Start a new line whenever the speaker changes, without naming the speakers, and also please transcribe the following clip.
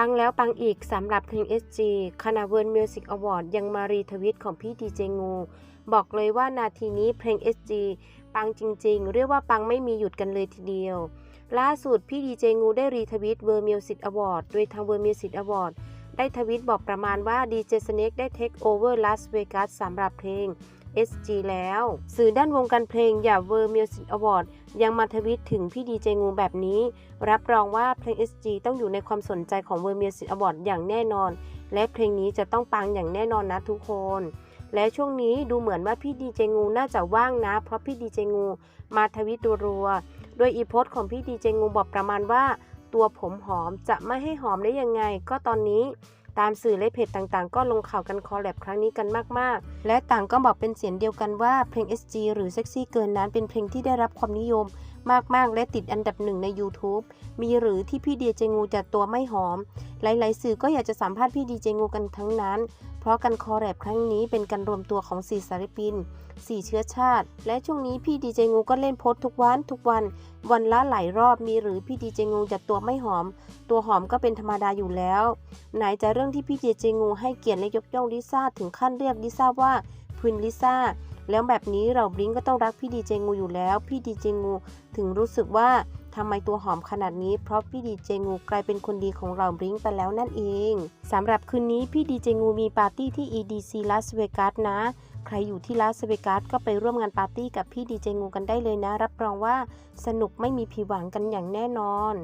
ปังแล้วปังอีกสำหรับเพลง SG คณะเวิร์นมิวสิกอวอร์ดยังมารีทวิตของพี่ดีเจงู บอกเลยว่านาทีนี้เพลง SG ปังจริงๆ เรียกว่าปังไม่มีหยุดกันเลยทีเดียว ล่าสุดพี่ดีเจงูได้รีทวิตเวอร์มิวสิกอวอร์ดโดยทางเวอร์มิวสิกอวอร์ดได้ทวิตบอกประมาณว่าดีเจสเน็กได้เทคโอเวอร์ลาสเวกัสสำหรับเพลง SG แล้ว สื่อด้านวงการเพลงอย่าเวอร์มิวสิกอวอร์ดยังมาทวิตถึงพี่ดีเจงูแบบนี้ รับรองว่าเพลง SG ต้องอยู่ในความสนใจของเวอร์มิวสิกอวอร์ดอย่างแน่นอน และเพลงนี้จะต้องปังอย่างแน่นอนนะทุกคน และช่วงนี้ดูเหมือนว่าพี่ดีเจงูน่าจะว่างนะ เพราะพี่ดีเจงูมาทวิตรัวๆโดยอีโพสต์ของพี่ดีเจงูบอกประมาณว่า ตัวผมหอมจะไม่ให้หอมได้ยังไง ก็ตอนนี้ ตามสื่อและเพจต่างๆ ก็ลงข่าวกันคอลแลบครั้งนี้กันมากๆ และต่างก็บอกเป็นเสียงเดียวกันว่าเพลง SG หรือเซ็กซี่เกินนั้นเป็นเพลงที่ได้รับความนิยมมากๆ และติดอันดับหนึ่งใน YouTube มีหรือที่พี่เดียเจงูจัดตัวไม่หอม หลาย ๆ สื่อก็อยากจะสัมภาษณ์พี่ดีเจงูกันทั้งนั้น เพราะกันคอแรบครั้งนี้เป็นการรวมตัวของสี่สารปินสี่เชื้อชาติ และช่วงนี้พี่ดีเจงูก็เล่นโพสทุกวันทุกวัน วันละหลายรอบมีหรือพี่ดีเจงูจะตัวไม่หอม ตัวหอมก็เป็นธรรมดาอยู่แล้ว ไหนจะเรื่องที่พี่ดีเจงูให้เกียรติและยกย่องลิซ่าถึงขั้นเรียกลิซ่าว่าพินลิซ่าแล้วแบบนี้เราบลิงก็ต้องรักพี่ดีเจงูอยู่แล้ว พี่ดีเจงูถึงรู้สึกว่า ทำไมตัวหอมขนาดนี้ เพราะพี่ดีเจงูกลายเป็นคนดีของเราบริ้งไปแล้วนั่นเองสำหรับคืนนี้พี่ดีเจงูมีปาร์ตี้ที่ EDC Las Vegas นะ ใครอยู่ที่ลาสเวกัสก็ไปร่วมงานปาร์ตี้กับพี่ดีเจงูกันได้เลยนะ รับรองว่าสนุกไม่มีผิดหวังกันอย่างแน่นอน